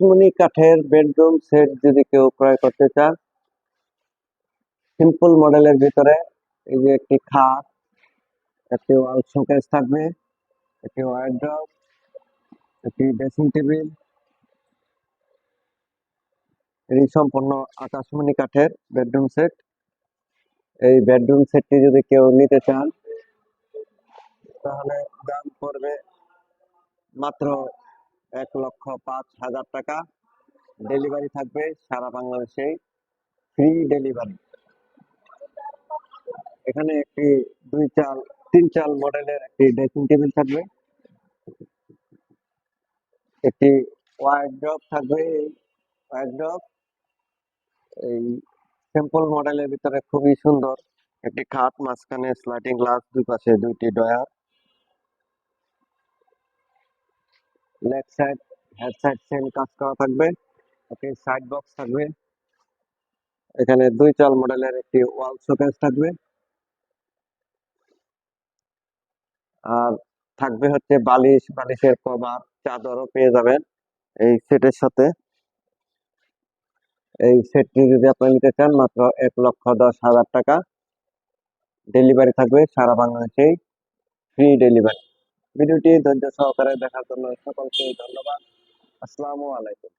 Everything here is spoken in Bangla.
আকাশমণি কাঠের বেডরুম সেট যদি কেউ ক্রয় করতে চান সিম্পল মডেলের ভিতরে এই যে একটি খাট, একটি ওয়াল শোকেস থাকবে, একটি ওয়ার্ড্রপ একটি ড্রেসিং টেবিল এই সম্পূর্ণ আকাশমণি কাঠের বেডরুম সেট এই বেডরুম সেটটি যদি কেউ নিতে চান, তাহলে দাম পড়বে মাত্র এক লক্ষ পাঁচ হাজার টাকা ডেলিভারি থাকবে সারা বাংলাদেশে, ফ্রি ডেলিভারি। এখানে একটি দুই চাল, তিন চাল মডেলের একটি ড্রেসিং টেবিল থাকবে। একটি ওয়ার্ড্রপ থাকবে ওয়ার্ড্রপ এই সিম্পল মডেলের ভিতরে খুবই সুন্দর। একটি খাট, মাঝখানে স্লাইডিং গ্লাস দুই পাশে দুইটি drawer left side head side same কাজ করা থাকবে। একটি সাইড বক্স থাকবে। এখানে দুই চাল মডেলের একটি ওয়াল শোকেস থাকবে। আর থাকবে হচ্ছে বালিশ, বালিশের কভার, চাদরও পেয়ে যাবেন এই সেটের সাথে। এই সেটটি যদি আপনি নিতে চান, মাত্র এক লক্ষ দশ হাজার টাকা। ডেলিভারি থাকবে সারা বাংলাদেশেই ফ্রি ডেলিভারি ভিডিওটি ধৈর্য সহকারে দেখার জন্য সকলকে ধন্যবাদ। আসসালামু আলাইকুম।